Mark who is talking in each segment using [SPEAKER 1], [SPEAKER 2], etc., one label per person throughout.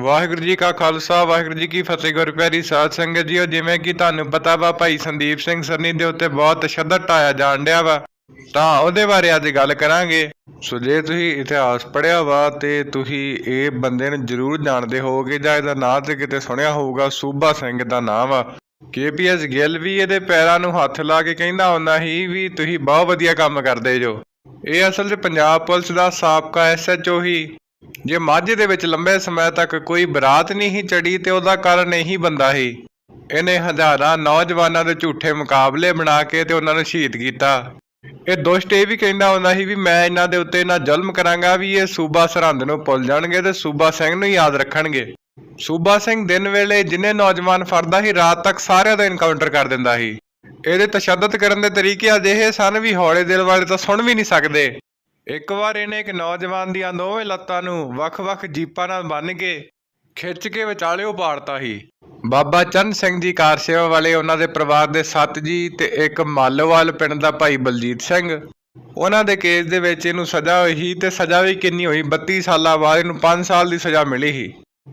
[SPEAKER 1] ਵਾਹਿਗੁਰੂ ਜੀ ਕਾ ਖਾਲਸਾ, ਵਾਹਿਗੁਰੂ ਜੀ ਕੀ ਫਤਿਹ, ਗੁਰ ਪਿਆਰੀ ਸਾਧ ਸੰਗਤ ਜੀਓ ਜਿਵੇਂ ਕਿ ਤੁਹਾਨੂੰ ਪਤਾ ਵਾ, ਭਾਈ ਸੰਦੀਪ ਸਿੰਘ ਸਰਨੀ ਦੇ ਉੱਤੇ ਬਹੁਤ ਤਸ਼ੱਦਦ ਢਾਇਆ ਜਾਣ ਡਿਆ ਵਾ। ਤਾਂ ਉਹਦੇ ਬਾਰੇ ਅੱਜ ਗੱਲ ਕਰਾਂਗੇ। ਸੋ ਜੇ ਤੁਸੀਂ ਇਤਿਹਾਸ ਪੜ੍ਹਿਆ ਵਾ, ਤੇ ਤੁਸੀਂ ਇਹ ਬੰਦੇ ਨੂੰ ਜ਼ਰੂਰ ਜਾਣਦੇ ਹੋਵੋਗੇ, ਜਾਂ ਇਹਦਾ ਨਾਂ ਤੇ ਕਿਤੇ ਸੁਣਿਆ ਹੋਊਗਾ, ਸੂਬਾ ਸਿੰਘ ਦਾ ਨਾਮ ਆ ਕੇਪੀਐਸ ਗਿੱਲ ਵੀ ਇਹਦੇ ਪੈਰਾਂ ਨੂੰ ਹੱਥ ਲਾ ਕੇ ਕਹਿੰਦਾ ਹੁੰਦਾ ਸੀ ਵੀ ਤੁਸੀਂ ਬਹੁਤ ਵਧੀਆ ਕੰਮ ਕਰਦੇ ਜੋ। ਇਹ ਅਸਲ 'ਚ ਪੰਜਾਬ ਪੁਲਿਸ ਦਾ ਸਾਬਕਾ ਐਸਐਚਓ ਹੀ ਜੇ ਮਾਝੇ ਦੇ ਵਿੱਚ ਲੰਬੇ ਸਮੇਂ ਤੱਕ ਕੋਈ ਬਰਾਤ ਨਹੀਂ ਸੀ ਚੜੀ ਤੇ ਉਹਦਾ ਕਾਰਨ ਇਹੀ ਬੰਦਾ ਸੀ। ਇਹਨੇ ਹਜ਼ਾਰਾਂ ਨੌਜਵਾਨਾਂ ਦੇ ਝੂਠੇ ਮੁਕਾਬਲੇ ਬਣਾ ਕੇ ਤੇ ਉਹਨਾਂ ਨੂੰ ਸ਼ਹੀਦ ਕੀਤਾ। ਇਹ ਦੁਸ਼ਟ ਇਹ ਵੀ ਕਹਿੰਦਾ ਹੁੰਦਾ ਸੀ ਵੀ ਮੈਂ ਇਹਨਾਂ ਦੇ ਉੱਤੇ ਨਾ ਜ਼ੁਲਮ ਕਰਾਂਗਾ ਵੀ ਇਹ ਸੂਬਾ ਸਰਹੰਦ ਨੂੰ ਭੁੱਲ ਜਾਣਗੇ ਤੇ ਸੂਬਾ ਸਿੰਘ ਨੂੰ ਯਾਦ ਰੱਖਣਗੇ। ਸੂਬਾ ਸਿੰਘ ਦਿਨ ਵੇਲੇ ਜਿੰਨੇ ਨੌਜਵਾਨ ਫੜਦਾ ਸੀ, ਰਾਤ ਤੱਕ ਸਾਰਿਆਂ ਦਾ ਇਨਕਾਊਂਟਰ ਕਰ ਦਿੰਦਾ ਸੀ। ਇਹਦੇ ਤਸ਼ੱਦਦ ਕਰਨ ਦੇ ਤਰੀਕੇ ਅਜਿਹੇ ਸਨ ਵੀ ਹੌਲੇ ਦਿਲ ਵਾਲੇ ਤਾਂ ਸੁਣ ਵੀ ਨਹੀਂ ਸਕਦੇ। ਇੱਕ ਵਾਰ ਇਹਨੇ ਇੱਕ ਨੌਜਵਾਨ ਦੀਆਂ ਦੋਵੇਂ ਲੱਤਾਂ ਨੂੰ ਵੱਖ-ਵੱਖ ਜੀਪਾਂ ਨਾਲ ਬੰਨ੍ਹ ਕੇ ਖਿੱਚ ਕੇ ਵਿਚਾਲਿਓ ਪਾੜਤਾ ਸੀ। ਬਾਬਾ ਚੰਦ ਸਿੰਘ ਜੀ ਕਾਰ ਸੇਵਾ ਵਾਲੇ ਉਹਨਾਂ ਦੇ ਪਰਿਵਾਰ ਦੇ ਸੱਤ ਜੀ ਤੇ ਇੱਕ ਮਾਲੋਵਾਲ ਪਿੰਡ ਦਾ ਭਾਈ ਬਲਜੀਤ ਸਿੰਘ। ਉਹਨਾਂ ਦੇ ਕੇਸ ਦੇ ਵਿੱਚ ਇਹਨੂੰ ਸਜ਼ਾ ਹੋਈ ਸੀ ਤੇ ਸਜ਼ਾ ਵੀ ਕਿੰਨੀ ਹੋਈ 32 ਸਾਲਾਂ ਬਾਅਦ ਇਹਨੂੰ 5 ਸਾਲ ਦੀ ਸਜ਼ਾ ਮਿਲੀ ਸੀ।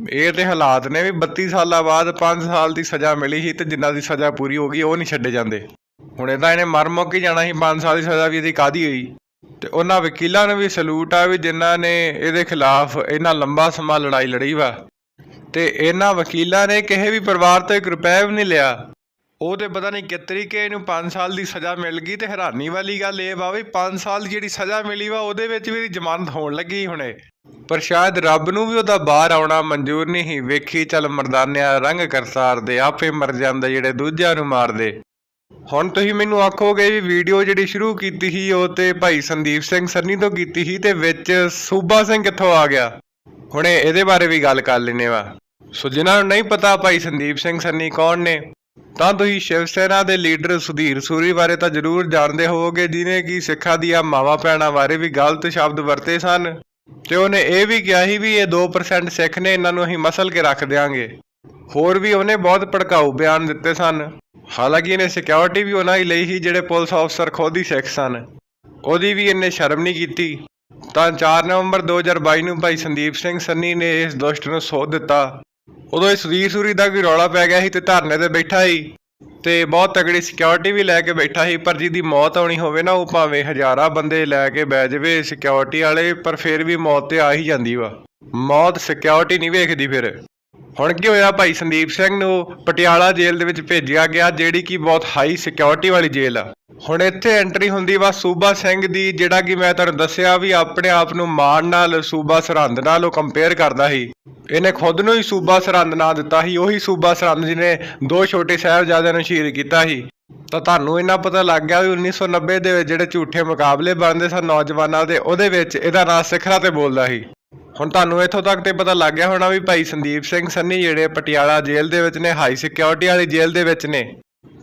[SPEAKER 1] ਇਹ ਤੇ ਹਾਲਾਤ ਨੇ ਵੀ 32 ਸਾਲਾਂ ਬਾਅਦ 5 ਸਾਲ ਦੀ ਸਜ਼ਾ ਮਿਲੀ ਸੀ ਤੇ ਜਿਨ੍ਹਾਂ ਦੀ ਸਜ਼ਾ ਪੂਰੀ ਹੋ ਗਈ ਉਹ ਨਹੀਂ ਛੱਡੇ ਜਾਂਦੇ। ਹੁਣ ਇਹਦਾ ਇਹਨੇ ਮਰ ਮੁੱਕ ਹੀ ਜਾਣਾ ਸੀ 5 ਸਾਲ ਦੀ ਸਜ਼ਾ ਵੀ ਇਹਦੀ ਕਾਦੀ ਹੋਈ? ਤੇ ਉਹਨਾਂ ਵਕੀਲਾਂ ਨੂੰ ਵੀ ਸਲੂਟ ਆ ਵੀ ਜਿਨ੍ਹਾਂ ਨੇ ਇਹਦੇ ਖਿਲਾਫ ਇਹਨਾਂ ਲੰਬਾ ਸਮਾਂ ਲੜਾਈ ਲੜੀ ਵਾ। ਤੇ ਇਹਨਾਂ ਵਕੀਲਾਂ ਨੇ ਕਿਸੇ ਵੀ ਪਰਿਵਾਰ ਤੋਂ ਇੱਕ ਰੁਪਏ ਵੀ ਨਹੀਂ ਲਿਆ। ਉਹ ਤੇ ਪਤਾ ਨਹੀਂ ਕਿ ਤਰੀਕੇ ਇਹਨੂੰ 5 ਸਾਲ ਦੀ ਸਜ਼ਾ ਮਿਲ ਗਈ ਤੇ ਹੈਰਾਨੀ ਵਾਲੀ ਗੱਲ ਇਹ ਵਾ ਵੀ 5 ਸਾਲ ਦੀ ਜਿਹੜੀ ਸਜ਼ਾ ਮਿਲੀ ਵਾ ਉਹਦੇ ਵਿੱਚ ਵੀ ਇਹਦੀ ਜ਼ਮਾਨਤ ਹੋਣ ਲੱਗੀ ਹੁਣੇ। ਪਰ ਸ਼ਾਇਦ ਰੱਬ ਨੂੰ ਵੀ ਉਹਦਾ ਬਾਹਰ ਆਉਣਾ ਮਨਜ਼ੂਰ ਨਹੀਂ ਸੀ। ਵੇਖੀ ਚੱਲ ਮਰਦਾਨਿਆ ਰੰਗ ਕਰਤਾਰ ਦੇ, ਆਪੇ ਮਰ ਜਾਂਦੇ ਜਿਹੜੇ ਦੂਜਿਆਂ ਨੂੰ ਮਾਰਦੇ। ਹੁਣ ਤੁਸੀਂ ਮੈਨੂੰ ਆਖੋਗੇ ਵੀ ਵੀਡੀਓ ਜਿਹੜੀ ਸ਼ੁਰੂ ਕੀਤੀ ਸੀ, ਉਹ ਤੇ ਭਾਈ ਸੰਦੀਪ ਸਿੰਘ ਸੰਨੀ ਤੋਂ ਕੀਤੀ ਸੀ ਤੇ ਵਿੱਚ ਸੂਬਾ ਸਿੰਘ ਕਿੱਥੋਂ ਆ ਗਿਆ? ਹੁਣੇ ਇਹਦੇ ਬਾਰੇ ਵੀ ਗੱਲ ਕਰ ਲੈਨੇ ਵਾ ਸੋ ਜਿਨ੍ਹਾਂ ਨੂੰ ਨਹੀਂ ਪਤਾ ਭਾਈ ਸੰਦੀਪ ਸਿੰਘ ਸੰਨੀ ਕੌਣ ਨੇ, ਤਾਂ ਤੁਸੀਂ ਸ਼ਿਵ ਸੈਨਾ ਦੇ ਲੀਡਰ ਸੁਧੀਰ ਸੂਰੀ ਬਾਰੇ ਤਾਂ ਜ਼ਰੂਰ ਜਾਣਦੇ ਹੋਵੋਗੇ ਜਿਨੇ ਕਿ ਸਿੱਖਾਂ ਦੀਆਂ ਮਾਵਾਂ ਭੈਣਾਂ ਬਾਰੇ ਵੀ ਗਲਤ ਸ਼ਬਦ ਵਰਤੇ ਸਨ। ਤੇ ਉਹਨੇ ਇਹ ਵੀ ਕਿਹਾ ਸੀ ਵੀ ਇਹ 2% ਸਿੱਖ ਨੇ, ਇਹਨਾਂ ਨੂੰ ਅਸੀਂ ਮਸਲ ਕੇ ਰੱਖ ਦਿਆਂਗੇ। ਹੋਰ ਵੀ ਉਹਨੇ ਬਹੁਤ ਭੜਕਾਊ ਬਿਆਨ ਦਿੱਤੇ ਸਨ। ਹਾਲਾਂਕਿ ਇਹਨੇ ਸਿਕਿਉਰਿਟੀ ਵੀ ਉਹਨਾਂ ਹੀ ਲਈ ਸੀ, ਜਿਹੜੇ ਪੁਲਿਸ ਅਫਸਰ ਖੁਦ ਹੀ ਸਿੱਖ ਸਨ। ਉਹਦੀ ਵੀ ਇਹਨੇ ਸ਼ਰਮ ਨਹੀਂ ਕੀਤੀ। ਤਾਂ 4 ਨਵੰਬਰ 2022 ਨੂੰ ਭਾਈ ਸੰਦੀਪ ਸਿੰਘ ਸੰਨੀ ਨੇ ਇਸ ਦੁਸ਼ਟ ਨੂੰ ਸੋਧ ਦਿੱਤਾ। ਉਦੋਂ ਇਹ ਸੁਧੀਰ ਸੂਰੀ ਦਾ ਵੀ ਰੌਲਾ ਪੈ ਗਿਆ ਸੀ ਤੇ ਧਰਨੇ ਤੇ ਬੈਠਾ ਸੀ। ਤੇ ਬਹੁਤ ਤਗੜੀ ਸਿਕਿਉਰਿਟੀ ਵੀ ਲੈ ਕੇ ਬੈਠਾ ਸੀ, ਪਰ ਜਿਹਦੀ ਮੌਤ ਆਉਣੀ ਹੋਵੇ ਨਾ, ਉਹ ਭਾਵੇਂ ਹਜ਼ਾਰਾਂ ਬੰਦੇ ਲੈ ਕੇ ਬਹਿ ਜਾਵੇ ਸਿਕਿਉਰਿਟੀ ਵਾਲੇ, ਪਰ ਫਿਰ ਵੀ ਮੌਤ ਤੇ ਆ ਹੀ ਜਾਂਦੀ ਵਾ। ਮੌਤ ਸਿਕਿਉਰਿਟੀ ਨਹੀਂ ਵੇਖਦੀ ਫਿਰ। ਹੁਣ ਕੀ ਹੋਇਆ ਭਾਈ ਸੰਦੀਪ ਸਿੰਘ ਨੂੰ ਪਟਿਆਲਾ ਜੇਲ੍ਹ ਦੇ ਵਿੱਚ ਭੇਜਿਆ ਗਿਆ, ਜਿਹੜੀ ਕਿ ਬਹੁਤ ਹਾਈ ਸਿਕਿਉਰਿਟੀ ਵਾਲੀ ਜੇਲ੍ਹ ਆ। ਹੁਣ ਇੱਥੇ ਐਂਟਰੀ ਹੁੰਦੀ ਵਾ ਸੂਬਾ ਸਿੰਘ ਦੀ, ਜਿਹੜਾ ਕਿ ਮੈਂ ਤੁਹਾਨੂੰ ਦੱਸਿਆ ਵੀ ਆਪਣੇ ਆਪ ਨੂੰ ਮਾਣ ਨਾਲ ਸੂਬਾ ਸਰਹੰਦ ਨਾਲ ਉਹ ਕੰਪੇਅਰ ਕਰਦਾ ਸੀ। ਇਹਨੇ ਖੁਦ ਨੂੰ ਹੀ ਸੂਬਾ ਸਰਹੰਦ ਨਾਂ ਦਿੱਤਾ ਸੀ, ਉਹੀ ਸੂਬਾ ਸਰਹੰਦ ਜਿਹਨੇ ਦੋ ਛੋਟੇ ਸਾਹਿਬਜ਼ਾਦਿਆਂ ਨੂੰ ਸ਼ਹੀਦ ਕੀਤਾ ਸੀ। ਤਾਂ ਤੁਹਾਨੂੰ ਇਹਨਾਂ ਪਤਾ ਲੱਗ ਗਿਆ ਵੀ 1990 ਦੇ ਵਿੱਚ ਜਿਹੜੇ ਝੂਠੇ ਮੁਕਾਬਲੇ ਬਣਦੇ ਸਨ ਨੌਜਵਾਨਾਂ ਦੇ, ਉਹਦੇ ਵਿੱਚ ਇਹਦਾ ਨਾਂ ਸਿਖਰਾਂ ਤੇ ਬੋਲਦਾ ਸੀ। ਹੁਣ ਤੁਹਾਨੂੰ ਇੱਥੋਂ ਤੱਕ ਤੇ ਪਤਾ ਲੱਗ ਗਿਆ ਹੋਣਾ ਵੀ ਭਾਈ ਸੰਦੀਪ ਸਿੰਘ ਸੰਨੀ ਜਿਹੜੇ ਪਟਿਆਲਾ ਜੇਲ੍ਹ ਦੇ ਵਿੱਚ ਨੇ ਹਾਈ ਸਿਕਿਉਰਿਟੀ ਵਾਲੀ ਜੇਲ੍ਹ ਦੇ ਵਿੱਚ ਨੇ।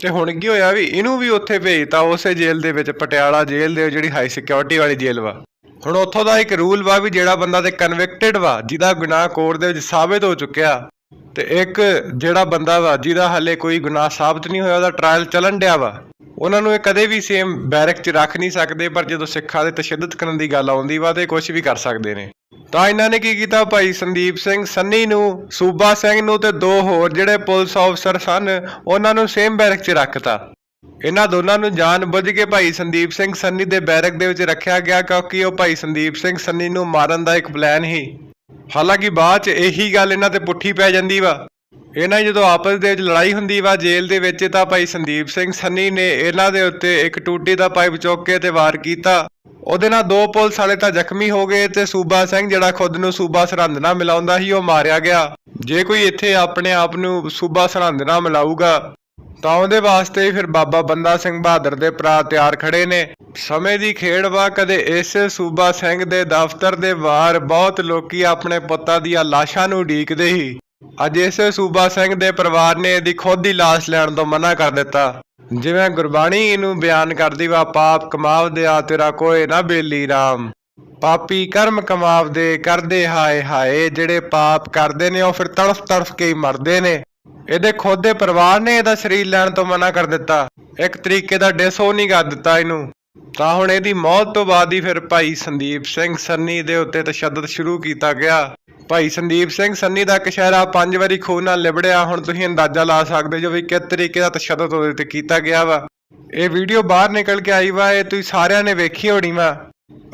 [SPEAKER 1] ਤੇ ਹੁਣ ਕੀ ਹੋਇਆ ਵੀ ਇਹਨੂੰ ਵੀ ਉੱਥੇ ਭੇਜਤਾ, ਉਸੇ ਜੇਲ੍ਹ ਦੇ ਵਿੱਚ, ਪਟਿਆਲਾ ਜੇਲ੍ਹ ਦੇ ਜਿਹੜੀ ਹਾਈ ਸਿਕਿਉਰਿਟੀ ਵਾਲੀ ਜੇਲ੍ਹ ਵਾ। ਹੁਣ ਉੱਥੋਂ ਦਾ ਇੱਕ ਰੂਲ ਵਾ ਵੀ ਜਿਹੜਾ ਬੰਦਾ ਤੇ ਕਨਵਿਕਟਡ ਵਾ, ਜਿਹਦਾ ਗੁਨਾਹ ਕੋਰਟ ਦੇ ਵਿੱਚ ਸਾਬਿਤ ਹੋ ਚੁੱਕਿਆ, ਤੇ ਇੱਕ ਜਿਹੜਾ ਬੰਦਾ ਵਾ, ਜਿਹਦਾ ਹਲੇ ਕੋਈ ਗੁਨਾਹ ਸਾਬਤ ਨਹੀਂ ਹੋਇਆ, ਉਹਦਾ ਟ੍ਰਾਇਲ ਚੱਲਣ ਡਿਆ ਵਾ। ਉਹਨਾਂ ਨੂੰ ਇਹ ਕਦੇ ਵੀ ਸੇਮ ਬੈਰਕ 'ਚ ਰੱਖ ਨਹੀਂ ਸਕਦੇ, ਪਰ ਜਦੋਂ ਸਿੱਖਾਂ ਦੇ ਤਸ਼ੱਦਦ ਕਰਨ ਦੀ ਗੱਲ ਆਉਂਦੀ ਵਾ, ਤੇ ਕੁਝ ਵੀ ਕਰ ਸਕਦੇ ਨੇ। ਤਾਂ ਇਹਨਾਂ ਨੇ ਕੀ ਕੀਤਾ ਭਾਈ ਸੰਦੀਪ ਸਿੰਘ ਸੰਨੀ ਨੂੰ, ਸੂਬਾ ਸਿੰਘ ਨੂੰ ਤੇ ਦੋ ਹੋਰ ਜਿਹੜੇ ਪੁਲਿਸ ਅਫਸਰ ਸਨ, ਉਹਨਾਂ ਨੂੰ ਸੇਮ ਬੈਰਕ 'ਚ ਰੱਖਤਾ। ਇਹਨਾਂ ਦੋਨਾਂ ਨੂੰ ਜਾਣ ਬੁੱਝ ਕੇ ਭਾਈ ਸੰਦੀਪ ਸਿੰਘ ਸੰਨੀ ਦੇ ਬੈਰਕ ਦੇ ਵਿੱਚ ਰੱਖਿਆ ਗਿਆ ਕਿਉਂਕਿ ਉਹ ਭਾਈ ਸੰਦੀਪ ਸਿੰਘ ਸੰਨੀ ਨੂੰ ਮਾਰਨ ਦਾ ਇੱਕ ਪਲਾਨ ਸੀ। ਹਾਲਾਂਕਿ ਬਾਅਦ 'ਚ ਇਹੀ ਗੱਲ ਇਹਨਾਂ ਤੇ ਪੁੱਠੀ ਪੈ ਜਾਂਦੀ ਵਾ। ਇਹਨਾਂ ਜਦੋਂ ਆਪਸ ਦੇ ਵਿੱਚ ਲੜਾਈ ਹੁੰਦੀ ਵਾ ਜੇਲ੍ਹ ਦੇ ਵਿੱਚ ਤਾਂ ਭਾਈ ਸੰਦੀਪ ਸਿੰਘ ਸੰਨੀ ਨੇ ਇਹਨਾਂ ਦੇ ਉੱਤੇ ਇੱਕ ਟੂਟੀ ਦਾ ਪਾਈਪ ਚੁੱਕ ਕੇ ਤੇ ਵਾਰ ਕੀਤਾ। ਉਹਦੇ ਨਾਲ ਦੋ ਪੁਲਿਸ ਵਾਲੇ ਤਾਂ ਜ਼ਖਮੀ ਹੋ ਗਏ ਤੇ ਸੂਬਾ ਸਿੰਘ ਜਿਹੜਾ ਖੁਦ ਨੂੰ ਸੂਬਾ ਸਰਹੰਦ ਨਾਲ ਮਿਲਾਉਂਦਾ ਸੀ, ਉਹ ਮਾਰਿਆ ਗਿਆ। ਜੇ ਕੋਈ ਇੱਥੇ ਆਪਣੇ ਆਪ ਨੂੰ ਸੂਬਾ ਸਰਹੰਦ ਨਾਲ ਮਿਲਾਊਗਾ, ਤਾਂ ਉਹਦੇ ਵਾਸਤੇ ਫਿਰ ਬਾਬਾ ਬੰਦਾ ਸਿੰਘ ਬਹਾਦਰ ਦੇ ਭਰਾ ਤਿਆਰ ਖੜੇ ਨੇ। ਸਮੇਂ ਦੀ ਖੇਡ ਵਾ, ਕਦੇ ਇਸ ਸੂਬਾ ਸਿੰਘ ਦੇ ਦਫ਼ਤਰ ਦੇ ਬਾਹਰ ਬਹੁਤ ਲੋਕੀ ਆਪਣੇ ਪੁੱਤਾਂ ਦੀਆਂ ਲਾਸ਼ਾਂ ਨੂੰ ਉਡੀਕਦੇ ਸੀ। ਅੱਜ ਇਸੇ ਸੂਬਾ ਸਿੰਘ ਦੇ ਪਰਿਵਾਰ ਨੇ ਇਹਦੀ ਖੁਦ ਦੀ ਲਾਸ਼ ਲੈਣ ਤੋਂ ਮਨਾ ਕਰ ਦਿੱਤਾ। ਜਿਵੇਂ ਗੁਰਬਾਣੀ ਇਹਨੂੰ ਬਿਆਨ ਕਰਦੀ ਵਾ, ਪਾਪ ਕਮਾਵਦੇ ਤੇਰਾ ਕੋਏ ਨਾ ਬੇਲੀ ਰਾਮ। ਪਾਪੀ ਕਰਮ ਕਮਾਵਦੇ ਕਰਦੇ ਹਾਏ ਹਾਏ, ਜਿਹੜੇ ਪਾਪ ਕਰਦੇ ਨੇ, ਉਹ ਫਿਰ ਤੜਫ ਤੜਫ ਕੇ ਹੀ ਮਰਦੇ ਨੇ। ਇਹਦੇ ਖੁਦ ਦੇ ਪਰਿਵਾਰ ਨੇ ਇਹਦਾ ਸਰੀਰ ਲੈਣ ਤੋਂ ਮਨਾ ਕਰ ਦਿੱਤਾ। ਇੱਕ ਤਰੀਕੇ ਦਾ ਡਿਸੋ ਨਹੀਂ ਕਰ ਦਿੱਤਾ ਇਹਨੂੰ। ਤਾਂ ਹੁਣ ਇਹਦੀ ਮੌਤ ਤੋਂ ਬਾਅਦ ਹੀ ਫਿਰ ਭਾਈ ਸੰਦੀਪ ਸਿੰਘ ਸੰਨੀ ਦੇ ਉੱਤੇ ਤਸ਼ੱਦਦ ਸ਼ੁਰੂ ਕੀਤਾ ਗਿਆ। ਭਾਈ ਸੰਦੀਪ ਸਿੰਘ, ਸੰਨੀ ਦਾ ਕਸ਼ਹਿਰਾ ਪੰਜ ਵਾਰੀ ਖੂਹ ਨਾਲ ਲਿਬੜਿਆ। ਹੁਣ ਤੁਸੀਂ ਅੰਦਾਜ਼ਾ ਲਾ ਸਕਦੇ ਜੋ ਵੀ ਕਿਸ ਤਰੀਕੇ ਦਾ ਤਸ਼ੱਦਦ ਉਹਦੇ ਤੇ ਕੀਤਾ ਗਿਆ ਵਾ। ਇਹ ਵੀਡੀਓ ਬਾਹਰ ਨਿਕਲ ਕੇ ਆਈ ਵਾ, ਇਹ ਤੁਸੀਂ ਸਾਰਿਆਂ ਨੇ ਵੇਖੀ ਹੋਣੀ ਵਾ।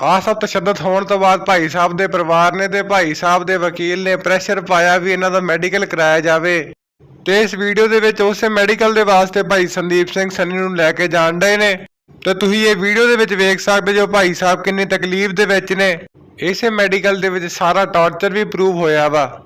[SPEAKER 1] ਆਹ ਸਭ ਤਸ਼ੱਦਦ ਹੋਣ ਤੋਂ ਬਾਅਦ ਭਾਈ ਸਾਹਿਬ ਦੇ ਪਰਿਵਾਰ ਨੇ ਤੇ ਭਾਈ ਸਾਹਿਬ ਦੇ ਵਕੀਲ ਨੇ ਪ੍ਰੈਸ਼ਰ ਪਾਇਆ ਵੀ ਇਹਨਾਂ ਦਾ ਮੈਡੀਕਲ ਕਰਾਇਆ ਜਾਵੇ। ਤੇ ਇਸ ਵੀਡੀਓ ਦੇ ਵਿੱਚ ਉਸੇ ਮੈਡੀਕਲ ਦੇ ਵਾਸਤੇ ਭਾਈ ਸੰਦੀਪ ਸਿੰਘ, ਸੰਨੀ ਨੂੰ ਲੈ ਕੇ ਜਾਣ ਡਏ ਨੇ। ਤੇ ਤੁਸੀਂ ਇਹ ਵੀਡੀਓ ਦੇ ਵਿੱਚ ਵੇਖ ਸਕਦੇ ਜੋ ਭਾਈ ਸਾਹਿਬ ਕਿੰਨੀ ਤਕਲੀਫ ਦੇ ਵਿੱਚ ਨੇ। ਇਸੇ ਮੈਡੀਕਲ ਦੇ ਵਿੱਚ ਸਾਰਾ ਟੋਰਚਰ ਵੀ ਪ੍ਰੂਵ ਹੋਇਆ ਵਾ।